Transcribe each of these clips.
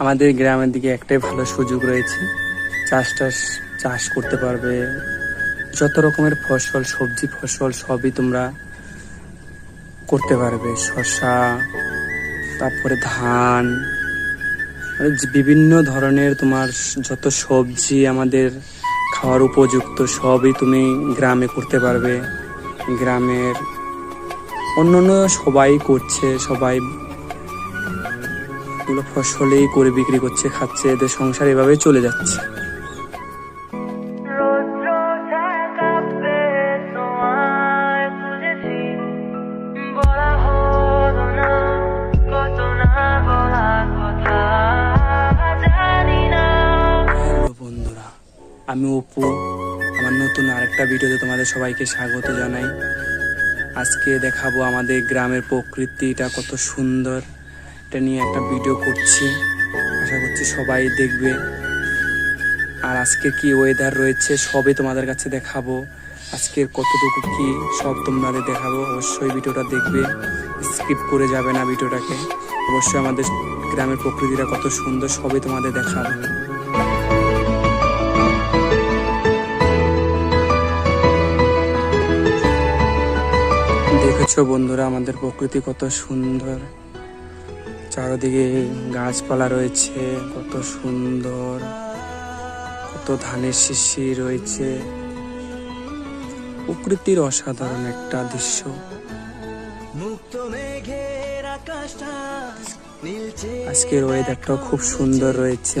আমাদের গ্রামের দিকে একটাই ভালো সুযোগ রয়েছে। চাষ টাস চাষ করতে পারবে। যত রকমের ফসল, সবজি ফসল সবই তোমরা করতে পারবে। শসা, তারপরে ধান মানে বিভিন্ন ধরনের তোমার যত সবজি আমাদের খাওয়ার উপযুক্ত সবই তুমি গ্রামে করতে পারবে। গ্রামের অন্য সবাই করছে, সবাই এগুলো ফসলেই করে বিক্রি করছে, খাচ্ছে, এদের সংসার এভাবে চলে যাচ্ছে। বন্ধুরা, আমি অপু। আমার নতুন আরেকটা ভিডিওতে তোমাদের সবাইকে স্বাগত জানাই। আজকে দেখাবো আমাদের গ্রামের প্রকৃতিটা কত সুন্দর। এটা নিয়ে একটা ভিডিও করছি। আশা করছি সবাই দেখবে। আর আজকে কি ওয়েদার রয়েছে সবই তোমাদের কাছে দেখাবো। আজকের কতটুকু কি সব তোমাদের দেখাবো। অবশ্যই ভিডিওটা দেখবে। স্কিপ করে যাবে না ভিডিওটাকে। অবশ্যই আমাদের গ্রামের প্রকৃতিটা কত সুন্দর, সবই তোমাদের দেখাবো। দেখেছ বন্ধুরা, আমাদের প্রকৃতি কত সুন্দর। চারদিকে গাছপালা রয়েছে কত সুন্দর কত ধানের শিশি রয়েছে। প্রকৃতির অসাধারণ একটা দৃশ্য। মুক্ত মেঘের আকাশটা আজকের ওয়েদারটাও খুব সুন্দর রয়েছে।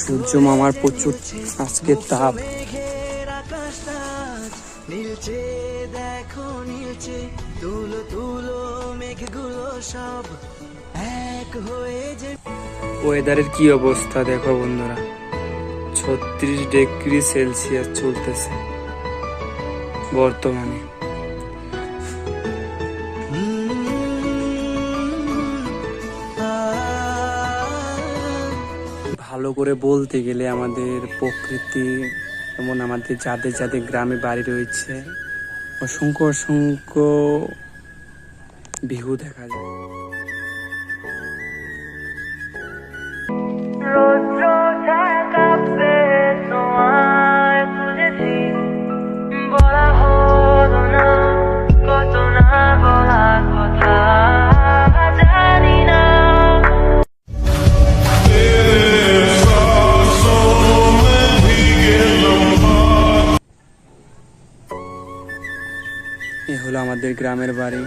সূর্য মামার প্রচুর আজকের তাপ। নীলচে দেখো নীলচে তুলো তুলো মেঘগুলো সব এক হয়ে যে ওয়েদারের কি অবস্থা দেখো বন্ধুরা? ছত্রিশ ডিগ্রি সেলসিয়াস চলতেছে বর্তমানে। ভালো করে বলতে গেলে আমাদের প্রকৃতি যেমন আমাদের যাদের যাদের গ্রামে বাড়ি রয়েছে অসংখ্য অসংখ্য বিহু দেখা যায়। এ হলো আমাদের গ্রামের বাড়ি।